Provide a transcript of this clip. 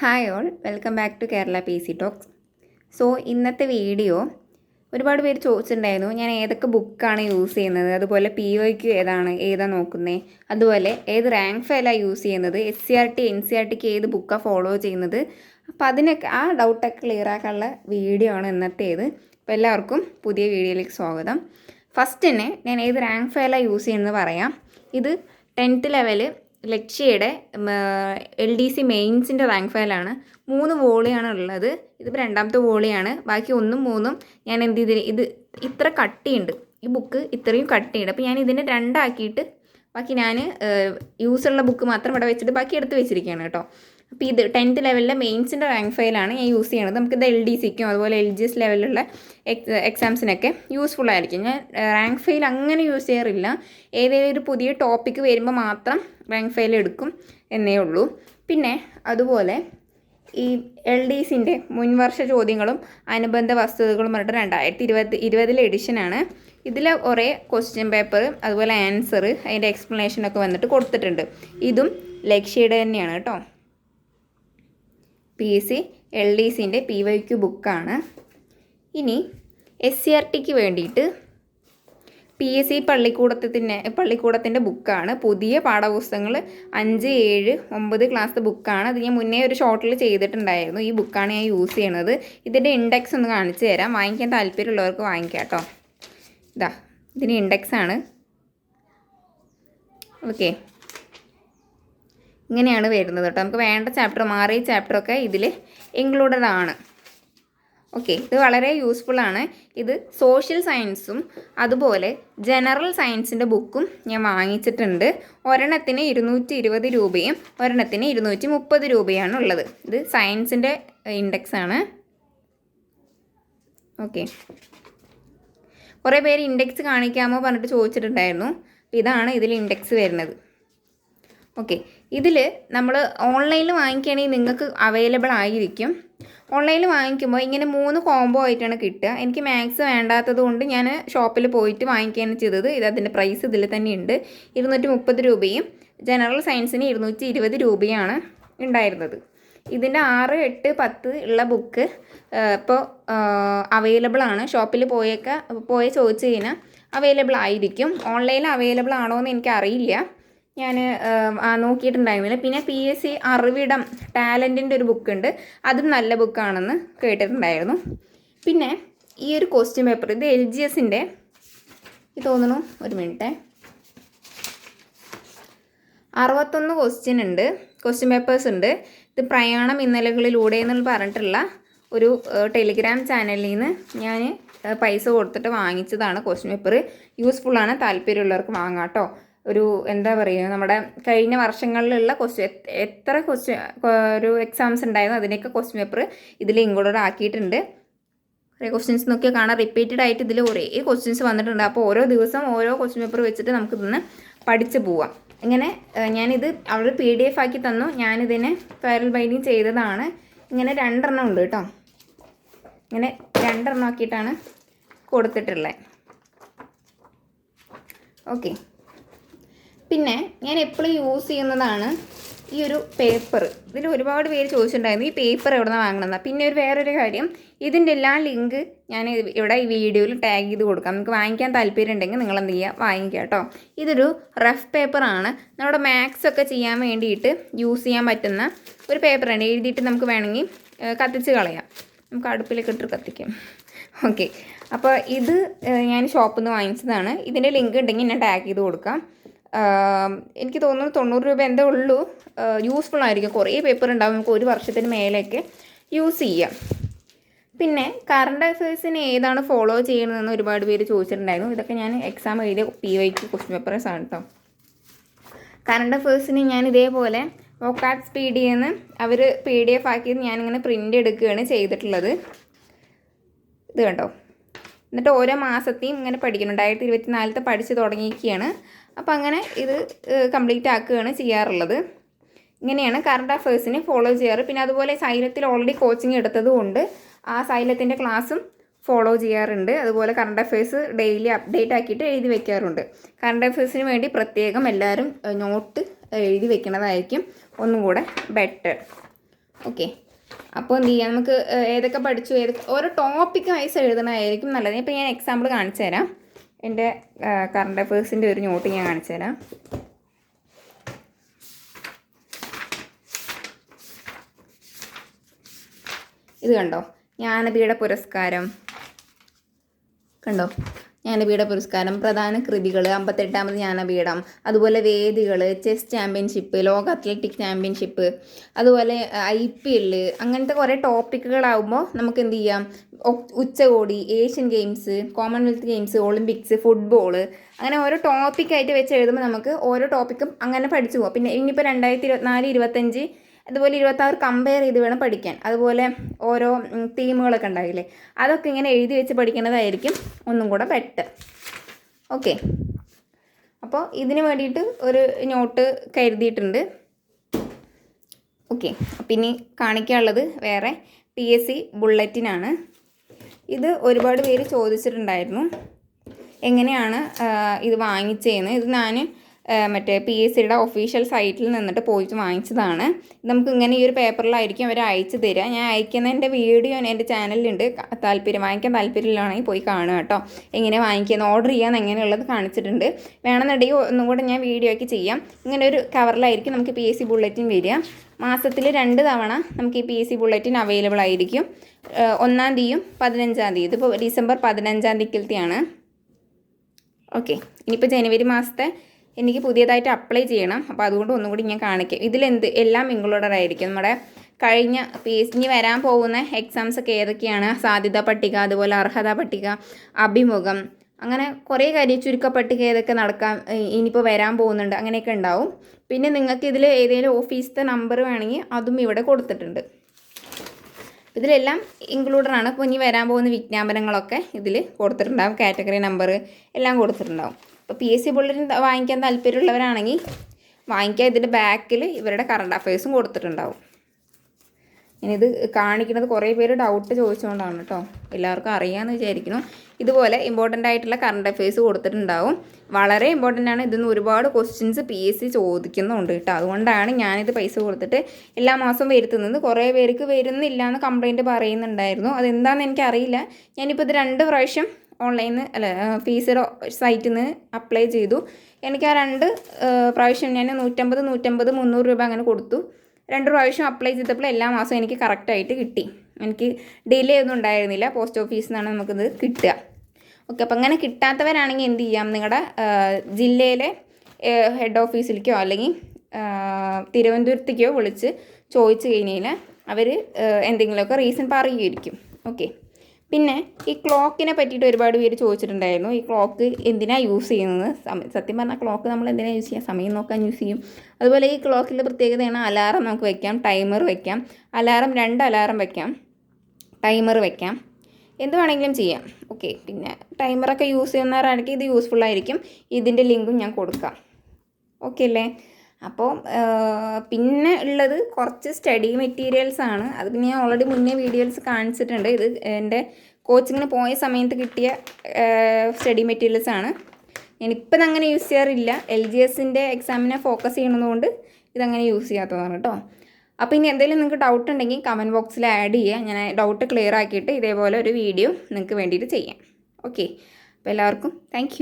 Hi all welcome back to Kerala P C talks so ഇന്നത്തെ video ഒരുപാട് പേര് ചോദിച്ചിട്ടുണ്ടായിരുന്നു ഞാൻ ഏതൊക്കെ ബുക്കാണ് യൂസ് ചെയ്യുന്നത്? അതുപോലെ പി ഒയ്ക്ക് ഏതാണ്? ഏതാ നോക്കുന്നത് അതുപോലെ ഏത് റാങ്ക് ഫയലാണ് യൂസ് ചെയ്യുന്നത്? S C R T N C R tick ഏത് ബുക്കാണ് ഫോളോ ചെയ്യുന്നത്? അപ്പോൾ അതിനൊക്കെ ആ ഡൗട്ടൊക്കെ ക്ലിയർ ആക്കാനുള്ള വീഡിയോ ആണ് ഇന്നത്തേത്. അപ്പോൾ എല്ലാവർക്കും പുതിയ വീഡിയോയിലേക്ക് സ്വാഗതം. ഫസ്റ്റ് തന്നെ ഞാൻ ഏത് റാങ്ക് ഫയലാണ് യൂസ് ചെയ്യുന്നത് പറയാം. ഇത് ടെൻത്ത് ലെവൽ ലക്ഷ്യയുടെ എൽ ഡി സി മെയിൻസിന്റെ റാങ്ക് ഫയലാണ്. മൂന്ന് വോളിയാണ് ഉള്ളത്. ഇതിപ്പോൾ രണ്ടാമത്തെ വോളിയാണ്. ബാക്കി ഒന്നും മൂന്നും ഞാൻ എന്ത് ചെയ്തിന് ഇത് ഇത്ര കട്ടിയുണ്ട്. ഈ ബുക്ക് ഇത്രയും കട്ടിയുണ്ട്. അപ്പോൾ ഞാൻ ഇതിനെ രണ്ടാക്കിയിട്ട് ബാക്കി ഞാൻ യൂസ് ഉള്ള ബുക്ക് മാത്രം ഇവിടെ വെച്ചിട്ട് ബാക്കി എടുത്ത് വെച്ചിരിക്കുകയാണ് കേട്ടോ. അപ്പോൾ ഇത് ടെൻത്ത് ലെവലിലെ മെയിൻസിന്റെ റാങ്ക് ഫയലാണ് ഞാൻ യൂസ് ചെയ്യണത്. നമുക്കിത് എൽ ഡി സിക്കും അതുപോലെ എൽ ജി എസ് ലെവലിലുള്ള എക്സ് എക്സാംസിനൊക്കെ യൂസ്ഫുൾ ആയിരിക്കും. ഞാൻ റാങ്ക് ഫയൽ അങ്ങനെ യൂസ് ചെയ്യാറില്ല. ഏതെങ്കിലും ഒരു പുതിയ ടോപ്പിക്ക് വരുമ്പോൾ മാത്രം റാങ്ക് ഫയൽ എടുക്കും എന്നേ ഉള്ളൂ. പിന്നെ അതുപോലെ ഈ എൽ ഡി സിന്റെ മുൻവർഷ ചോദ്യങ്ങളും അനുബന്ധ വസ്തുതകളും പറഞ്ഞിട്ട് രണ്ടായിരത്തി ഇരുപത് ഇരുപതിലെ എഡിഷനാണ്. ഇതിൽ കുറേ ക്വസ്റ്റ്യൻ പേപ്പർ അതുപോലെ ആൻസർ അതിന്റെ എക്സ്പ്ലനേഷനൊക്കെ വന്നിട്ട് കൊടുത്തിട്ടുണ്ട്. ഇതും ലക്ഷ്യയുടെ തന്നെയാണ് കേട്ടോ. P S C L D സിന്റെ പി വൈ ക്യു ബുക്കാണ് ഇനി എസ് സി ആർ ടിക്ക് വേണ്ടിയിട്ട് പി എസ് സി പള്ളിക്കൂടത്തിന്റെ പള്ളിക്കൂടത്തിന്റെ ബുക്കാണ് പുതിയ പാഠപുസ്തകങ്ങൾ അഞ്ച് ഏഴ് ഒമ്പത് ക്ലാസ് ബുക്കാണ് അത് ഞാൻ മുന്നേ ഒരു ഷോർട്ടിൽ ചെയ്തിട്ടുണ്ടായിരുന്നു. ഈ ബുക്കാണ് ഞാൻ യൂസ് ചെയ്യണത്. ഇതിന്റെ ഇൻഡെക്സ് ഒന്ന് കാണിച്ചു തരാം. വാങ്ങിക്കാൻ താല്പര്യമുള്ളവർക്ക് വാങ്ങിക്കാം കേട്ടോ. ഇതാ ഇതിന് ഇൻഡെക്സ് ആണ്. ഓക്കെ ഇങ്ങനെയാണ് വരുന്നത് കേട്ടോ. നമുക്ക് വേണ്ട ചാപ്റ്റർ മാറിയ ചാപ്റ്ററൊക്കെ ഇതിൽ ഇൻക്ലൂഡഡ് ആണ്. ഓക്കെ ഇത് വളരെ യൂസ്ഫുൾ ആണ്. ഇത് സോഷ്യൽ സയൻസും അതുപോലെ ജനറൽ സയൻസിന്റെ ബുക്കും ഞാൻ വാങ്ങിച്ചിട്ടുണ്ട്. ഒരെണ്ണത്തിന് ഇരുന്നൂറ്റി ഇരുപത് രൂപയും ഒരെണ്ണത്തിന് ഇരുന്നൂറ്റി മുപ്പത് രൂപയാണ് ഉള്ളത്. ഇത് സയൻസിന്റെ ഇൻഡെക്സ് ആണ്. ഓക്കെ കുറേ പേര് ഇൻഡെക്സ് കാണിക്കാമോ പറഞ്ഞിട്ട് ചോദിച്ചിട്ടുണ്ടായിരുന്നു. ഇതാണ് ഇതിൽ ഇൻഡെക്സ് വരുന്നത്. ഓക്കെ ഇതിൽ നമ്മൾ ഓൺലൈനിൽ വാങ്ങിക്കുകയാണെങ്കിൽ നിങ്ങൾക്ക് അവൈലബിൾ ആയിരിക്കും. ഓൺലൈനിൽ വാങ്ങിക്കുമ്പോൾ ഇങ്ങനെ മൂന്ന് കോംബോ ആയിട്ടാണ് കിട്ടുക. എനിക്ക് മാക്സ് വേണ്ടാത്തത് കൊണ്ട് ഞാൻ ഷോപ്പിൽ പോയിട്ട് വാങ്ങിക്കുകയാണ് ചെയ്തത്. ഇത് അതിന്റെ പ്രൈസ് ഇതിൽ തന്നെ ഉണ്ട്. ഇരുന്നൂറ്റി മുപ്പത് രൂപയും ജനറൽ സയൻസിന് ഇരുന്നൂറ്റി ഇരുപത് രൂപയാണ് ഉണ്ടായിരുന്നത്. ഇതിന്റെ ആറ് എട്ട് പത്ത് ഉള്ള ബുക്ക് ഇപ്പോൾ അവൈലബിൾ ആണ്. ഷോപ്പിൽ പോയൊക്കെ പോയി ചോദിച്ചു കഴിഞ്ഞാൽ അവൈലബിൾ ആയിരിക്കും. ഓൺലൈനിൽ അവൈലബിൾ ആണോ എന്ന് എനിക്കറിയില്ല. ഞാൻ നോക്കിയിട്ടുണ്ടായിരുന്നില്ല. പിന്നെ പി എസ് സി അറിവിടം ടാലന്റിന്റെ ഒരു ബുക്കുണ്ട്. അതും നല്ല ബുക്കാണെന്ന് കേട്ടിട്ടുണ്ടായിരുന്നു. പിന്നെ ഈ ഒരു ക്വസ്റ്റ്യൻ പേപ്പർ ഇത് എൽ ജി എസിന്റെ തോന്നുന്നു ഒരു മിനിറ്റ്. അറുപത്തൊന്ന് ക്വസ്റ്റ്യൻ ഉണ്ട് ക്വസ്റ്റ്യൻ പേപ്പേഴ്സ് ഉണ്ട്. ഇത് പ്രയാണം ഇന്നലകളിലൂടെ എന്ന് പറഞ്ഞിട്ടുള്ള ഒരു ടെലിഗ്രാം ചാനലിൽ നിന്ന് ഞാൻ പൈസ കൊടുത്തിട്ട് വാങ്ങിച്ചതാണ് ക്വസ്റ്റ്യൻ പേപ്പർ യൂസ്ഫുള്ളാണ് താല്പര്യമുള്ളവർക്ക് വാങ്ങാം കേട്ടോ. ഒരു എന്താ പറയുക നമ്മുടെ കഴിഞ്ഞ വർഷങ്ങളിലുള്ള ക്വസ്റ്റ്യൻ എത്ര ക്വസ്റ്റ്യൻ ഒരു എക്സാംസ് ഉണ്ടായിരുന്നു അതിനൊക്കെ ക്വസ്റ്റ്യൻ പേപ്പർ ഇതിൽ ഇൻക്ലൂഡഡ് ആക്കിയിട്ടുണ്ട്. കുറേ ക്വസ്റ്റ്യൻസ് നോക്കിയാൽ കാണാം. റിപ്പീറ്റഡ് ആയിട്ട് ഇതിൽ ഒരേ ക്വസ്റ്റ്യൻസ് വന്നിട്ടുണ്ട്. അപ്പോൾ ഓരോ ദിവസം ഓരോ ക്വസ്റ്റ്യൻ പേപ്പർ വെച്ചിട്ട് നമുക്ക് ഇന്ന് പഠിച്ചു പോവാം. ഇങ്ങനെ ഞാനിത് അവർ പി ഡി എഫ് ആക്കി തന്നു. ഞാനിതിനെ വൈറൽ ബൈൻഡിങ് ചെയ്തതാണ്. ഇങ്ങനെ രണ്ടെണ്ണം ഉണ്ട് കേട്ടോ. ഇങ്ങനെ രണ്ടെണ്ണം ആക്കിയിട്ടാണ് കൊടുത്തിട്ടുള്ളത് ഓക്കെ പിന്നെ ഞാൻ എപ്പോഴും യൂസ് ചെയ്യുന്നതാണ് ഈ ഒരു പേപ്പർ ഇതിൽ ഒരുപാട് പേര് ചോദിച്ചിട്ടുണ്ടായിരുന്നു ഈ പേപ്പർ എവിടെ നിന്ന് വാങ്ങണമെന്നാണ് പിന്നെ ഒരു വേറൊരു കാര്യം ഇതിന്റെ എല്ലാ ലിങ്ക് ഞാൻ ഇവിടെ ഈ വീഡിയോയിൽ ടാഗ് ചെയ്ത് കൊടുക്കാം. നിങ്ങൾക്ക് വാങ്ങിക്കാൻ താല്പര്യം ഉണ്ടെങ്കിൽ നിങ്ങൾ എന്ത് ചെയ്യുക? വാങ്ങിക്കുക കേട്ടോ. ഇതൊരു റഫ് പേപ്പറാണ് നമ്മുടെ മാത്സ് ഒക്കെ ചെയ്യാൻ വേണ്ടിയിട്ട് യൂസ് ചെയ്യാൻ പറ്റുന്ന ഒരു പേപ്പറാണ് എഴുതിയിട്ട് നമുക്ക് വേണമെങ്കിൽ കത്തിച്ച് കളയാം. നമുക്ക് അടുപ്പിലേക്ക് ഇട്ട് കത്തിക്കാം. ഓക്കെ അപ്പോൾ ഇത് ഞാൻ ഷോപ്പിൽ നിന്ന് വാങ്ങിച്ചതാണ്. ഇതിന്റെ ലിങ്ക് ഉണ്ടെങ്കിൽ ഞാൻ ടാഗ് ചെയ്ത് കൊടുക്കാം. എനിക്ക് തോന്നുന്നു തൊണ്ണൂറ് രൂപ എന്തേ ഉള്ളൂ. യൂസ്ഫുൾ ആയിരിക്കും. കുറേ പേപ്പർ ഉണ്ടാവും. നമുക്ക് ഒരു വർഷത്തിന് മേലെയൊക്കെ യൂസ് ചെയ്യാം. പിന്നെ കറണ്ട് അഫയേഴ്സിന് ഏതാണ് ഫോളോ ചെയ്യണമെന്ന് ഒരുപാട് പേര് ചോദിച്ചിട്ടുണ്ടായിരുന്നു. ഇതൊക്കെ ഞാൻ എക്സാം എഴുതിയ പി വൈക്ക് ക്വസ്റ്റ്യൻ പേപ്പേഴ്സ് ആണ് കേട്ടോ കറണ്ട് അഫയേഴ്സിന് ഞാൻ ഇതേപോലെ വോക്കാറ്റ് പി ഡി എന്ന് അവർ പി ഡി എഫ് ആക്കിയത് ഞാനിങ്ങനെ പ്രിന്റ് എടുക്കുകയാണ് ചെയ്തിട്ടുള്ളത്. ഇത് കണ്ടോ? എന്നിട്ട് ഓരോ മാസത്തെയും ഇങ്ങനെ പഠിക്കണം. രണ്ടായിരത്തി ഇരുപത്തി നാലത്തെ പഠിച്ച് തുടങ്ങിയിരിക്കുകയാണ്. അപ്പോൾ അങ്ങനെ ഇത് കംപ്ലീറ്റ് ആക്കുകയാണ് ചെയ്യാറുള്ളത്. ഇങ്ങനെയാണ് കറണ്ട് അഫേഴ്സിനെ ഫോളോ ചെയ്യാറ്. പിന്നെ അതുപോലെ സൈലത്തിൽ ഓൾറെഡി കോച്ചിങ് എടുത്തത് കൊണ്ട് ആ സൈലത്തിന്റെ ക്ലാസ്സും ഫോളോ ചെയ്യാറുണ്ട്. അതുപോലെ കറണ്ട് അഫയേഴ്സ് ഡെയിലി അപ്ഡേറ്റ് ആക്കിയിട്ട് എഴുതി വെക്കാറുണ്ട്. കറണ്ട് അഫയേഴ്സിന് വേണ്ടി പ്രത്യേകം എല്ലാവരും നോട്ട് എഴുതി വെക്കുന്നതായിരിക്കും ഒന്നും കൂടെ ബെറ്റർ ഓക്കെ അപ്പോൾ എന്ത് ചെയ്യാം? നമുക്ക് ഏതൊക്കെ പഠിച്ചു? ഏതൊക്കെ ഓരോ ടോപ്പിക് വൈസ് എഴുതണമായിരിക്കും നല്ലത്. ഇപ്പോൾ ഞാൻ എക്സാമ്പിൾ കാണിച്ചു തരാം. എന്റെ കറണ്ട് അഫേഴ്സിന്റെ ഒരു നോട്ട് ഞാൻ കാണിച്ചു തരാം. ഇത് കണ്ടോ? ജ്ഞാനപീഠ പുരസ്കാരം. കണ്ടോ? ജ്ഞാനപീഠ പുരസ്കാരം പ്രധാന കൃതികൾ അമ്പത്തെട്ടാമത് ജ്ഞാനപീഠം അതുപോലെ വേദികൾ ചെസ് ചാമ്പ്യൻഷിപ്പ് ലോക അത്ലറ്റിക് ചാമ്പ്യൻഷിപ്പ് അതുപോലെ ഐ പി എല്ല് അങ്ങനത്തെ കുറേ ടോപ്പിക്കുകളാകുമ്പോൾ നമുക്ക് എന്ത് ചെയ്യാം ഉച്ചകോടി Asian Games Commonwealth Games Olympics football അങ്ങനെ ഓരോ ടോപ്പിക്കായിട്ട് വെച്ച് എഴുതുമ്പോൾ നമുക്ക് ഓരോ ടോപ്പിക്കും അങ്ങനെ പഠിച്ചു പോകാം പിന്നെ ഇനിയിപ്പോൾ രണ്ടായിരത്തി ഇരുപത്തിനാല് ഇരുപത്തഞ്ച് അതുപോലെ ഇരുപത്താറ് കമ്പയർ ചെയ്ത് വേണം പഠിക്കാൻ. അതുപോലെ ഓരോ തീമുകളൊക്കെ ഉണ്ടാവില്ലേ? അതൊക്കെ ഇങ്ങനെ എഴുതി വെച്ച് പഠിക്കുന്നതായിരിക്കും ഒന്നും കൂടെ ബെറ്റർ ഓക്കെ അപ്പോൾ ഇതിന് വേണ്ടിയിട്ട് ഒരു നോട്ട് കരുതിയിട്ടുണ്ട്. ഓക്കെ ഇനി കാണിക്കാനുള്ളത് വേറെ പി എസ് സി ബുള്ളറ്റിനാണ് ഇത് ഒരുപാട് പേര് ചോദിച്ചിട്ടുണ്ടായിരുന്നു. എങ്ങനെയാണ് ഇത് വാങ്ങിച്ചതെന്ന് ഇത് ഞാൻ മറ്റേ പി എസ് സിയുടെ ഒഫീഷ്യൽ സൈറ്റിൽ നിന്നിട്ട് പോയിട്ട് വാങ്ങിച്ചതാണ്. നമുക്ക് ഇങ്ങനെ ഈ ഒരു പേപ്പറിലായിരിക്കും അവർ അയച്ചു തരിക ഞാൻ അയക്കുന്നതിന്റെ വീഡിയോ എന്റെ ചാനലിലുണ്ട് താല്പര്യം വാങ്ങിക്കാൻ താല്പര്യമില്ലാണെങ്കിൽ പോയി കാണുക കേട്ടോ. എങ്ങനെ വാങ്ങിക്കുന്നത് ഓർഡർ ചെയ്യാൻ എങ്ങനെയുള്ളത് കാണിച്ചിട്ടുണ്ട്. വേണമെന്നുണ്ടെങ്കിൽ ഒന്നും കൂടെ ഞാൻ വീഡിയോ ഒക്കെ ചെയ്യാം. ഇങ്ങനെ ഒരു കവറിലായിരിക്കും നമുക്ക് പി എസ് സി ബുള്ളറ്റിൻ വരിക. മാസത്തിൽ രണ്ട് തവണ നമുക്ക് ഈ P S C bulletin available ആയിരിക്കും. ഒന്നാം തീയതിയും പതിനഞ്ചാം തീയതി. ഇതിപ്പോൾ ഡിസംബർ പതിനഞ്ചാം തീയതിക്കലത്തെയാണ് ഓക്കെ ഇനിയിപ്പോൾ ജനുവരി മാസത്തെ എനിക്ക് പുതിയതായിട്ട് അപ്ലൈ ചെയ്യണം. അപ്പോൾ അതുകൊണ്ട് ഒന്നും കൂടി ഞാൻ കാണിക്കാം. ഇതിലെന്ത്? എല്ലാം ഇൻക്ലൂഡഡ് ആയിരിക്കും. നമ്മുടെ കഴിഞ്ഞ പി എസ് ഇനി വരാൻ പോകുന്ന എക്സാംസ് ഒക്കെ ഏതൊക്കെയാണ്? സാധ്യതാ പട്ടിക അതുപോലെ അർഹതാ പട്ടിക അഭിമുഖം അങ്ങനെ കുറേ കാര്യം ചുരുക്ക പട്ടിക ഏതൊക്കെ നടക്കാൻ ഇനിയിപ്പോൾ വരാൻ പോകുന്നുണ്ട് അങ്ങനെയൊക്കെ ഉണ്ടാവും. പിന്നെ നിങ്ങൾക്ക് ഇതിൽ ഏതെങ്കിലും ഓഫീസത്തെ നമ്പർ വേണമെങ്കിൽ അതും ഇവിടെ കൊടുത്തിട്ടുണ്ട്. ഇതിലെല്ലാം ഇൻക്ലൂഡഡ് ആണ്. അപ്പോൾ ഇനി വരാൻ പോകുന്ന വിജ്ഞാപനങ്ങളൊക്കെ ഇതിൽ കൊടുത്തിട്ടുണ്ടാവും. കാറ്റഗറി നമ്പർ എല്ലാം കൊടുത്തിട്ടുണ്ടാവും. അപ്പോൾ പി എസ് സി ബുള്ളറ്റിൻ വാങ്ങിക്കാൻ താല്പര്യമുള്ളവരാണെങ്കിൽ വാങ്ങിക്കാൻ ഇതിന്റെ ബാക്കിൽ ഇവരുടെ കറണ്ട് അഫയേഴ്സും കൊടുത്തിട്ടുണ്ടാവും. ഇനിയിത് കാണിക്കുന്നത് കുറേ പേര് ഡൗട്ട് ചോദിച്ചുകൊണ്ടാണ് കേട്ടോ എല്ലാവർക്കും അറിയാമെന്ന് വിചാരിക്കുന്നു. ഇതുപോലെ ഇമ്പോർട്ടന്റ് ആയിട്ടുള്ള കറണ്ട് അഫയേഴ്സ് കൊടുത്തിട്ടുണ്ടാവും. വളരെ ഇമ്പോർട്ടന്റ് ആണ്. ഇതിൽ നിന്ന് ഒരുപാട് ക്വസ്റ്റ്യൻസ് പി എസ് സി ചോദിക്കുന്നുണ്ട് കേട്ടോ അതുകൊണ്ടാണ് ഞാനിത് പൈസ കൊടുത്തിട്ട് എല്ലാ മാസവും വരുത്തുന്നത്. കുറേ പേർക്ക് വരുന്നില്ല എന്ന് കംപ്ലയിന്റ് പറയുന്നുണ്ടായിരുന്നു. അതെന്താണെന്ന് എനിക്കറിയില്ല. ഞാനിപ്പോൾ ഇത് രണ്ട് പ്രാവശ്യം ഓൺലൈനിൽ അല്ല ഫീസർ സൈറ്റിൽ നിന്ന് അപ്ലൈ ചെയ്തു. എനിക്ക് ആ രണ്ട് പ്രാവശ്യം ഞാൻ നൂറ്റമ്പത് നൂറ്റമ്പത് മുന്നൂറ് രൂപ അങ്ങനെ കൊടുത്തു. രണ്ട് പ്രാവശ്യം അപ്ലൈ ചെയ്തപ്പോൾ എല്ലാ മാസവും എനിക്ക് കറക്റ്റായിട്ട് കിട്ടി. എനിക്ക് ഡിലേ ഒന്നും ഉണ്ടായിരുന്നില്ല. പോസ്റ്റ് ഓഫീസിൽ നിന്നാണ് നമുക്കിത് കിട്ടുക. ഓക്കെ അപ്പം അങ്ങനെ കിട്ടാത്തവരാണെങ്കിൽ എന്ത് ചെയ്യാം? നിങ്ങളുടെ ജില്ലയിലെ ഹെഡ് ഓഫീസിലേക്കോ അല്ലെങ്കിൽ തിരുവനന്തപുരത്തേക്കോ വിളിച്ച് ചോദിച്ചു കഴിഞ്ഞാൽ അവർ എന്തെങ്കിലുമൊക്കെ റീസൺ പറയുമായിരിക്കും. ഓക്കെ പിന്നെ ഈ ക്ലോക്കിനെ പറ്റിയിട്ട് ഒരുപാട് പേര് ചോദിച്ചിട്ടുണ്ടായിരുന്നു. ഈ ക്ലോക്ക് എന്തിനാണ് യൂസ് ചെയ്യുന്നത്? സത്യം പറഞ്ഞാൽ ക്ലോക്ക് നമ്മൾ എന്തിനാണ് യൂസ് ചെയ്യുക സമയം നോക്കാൻ യൂസ് ചെയ്യും. അതുപോലെ ഈ ക്ലോക്കിന്റെ പ്രത്യേകതയാണ് അലാറം നമുക്ക് വെക്കാം ടൈമർ വെക്കാം അലാറം രണ്ട് അലാറം വെക്കാം ടൈമർ വെക്കാം. എന്ത് വേണമെങ്കിലും ചെയ്യാം. ഓക്കെ പിന്നെ ടൈമറൊക്കെ യൂസ് ചെയ്യുന്നവരാണെങ്കിൽ ഇത് യൂസ്ഫുൾ ആയിരിക്കും ഇതിന്റെ ലിങ്കും ഞാൻ കൊടുക്കാം. ഓക്കെ അല്ലേ? അപ്പോൾ പിന്നെ ഉള്ളത് കുറച്ച് സ്റ്റഡി മെറ്റീരിയൽസ് ആണ്. അത് പിന്നെ ഞാൻ ഓൾറെഡി മുന്നേ വീഡിയോസ് കാണിച്ചിട്ടുണ്ട്. ഇത് എന്റെ കോച്ചിങ്ങിന് പോയ സമയത്ത് കിട്ടിയ സ്റ്റഡി മെറ്റീരിയൽസ് ആണ്. ഞാനിപ്പം അങ്ങനെ യൂസ് ചെയ്യാറില്ല. എൽ ജി എസിന്റെ എക്സാമിനെ ഫോക്കസ് ചെയ്യണതുകൊണ്ട് ഇതങ്ങനെ യൂസ് ചെയ്യാത്തതാണ് കേട്ടോ. അപ്പോൾ ഇനി എന്തെങ്കിലും നിങ്ങൾക്ക് ഡൗട്ട് ഉണ്ടെങ്കിൽ കമന്റ് ബോക്സിൽ ആഡ് ചെയ്യുക ഞാൻ ഡൗട്ട് ക്ലിയർ ആക്കിയിട്ട് ഇതേപോലെ ഒരു വീഡിയോ നിങ്ങൾക്ക് വേണ്ടിയിട്ട് ചെയ്യാം. ഓക്കെ അപ്പോൾ എല്ലാവർക്കും താങ്ക്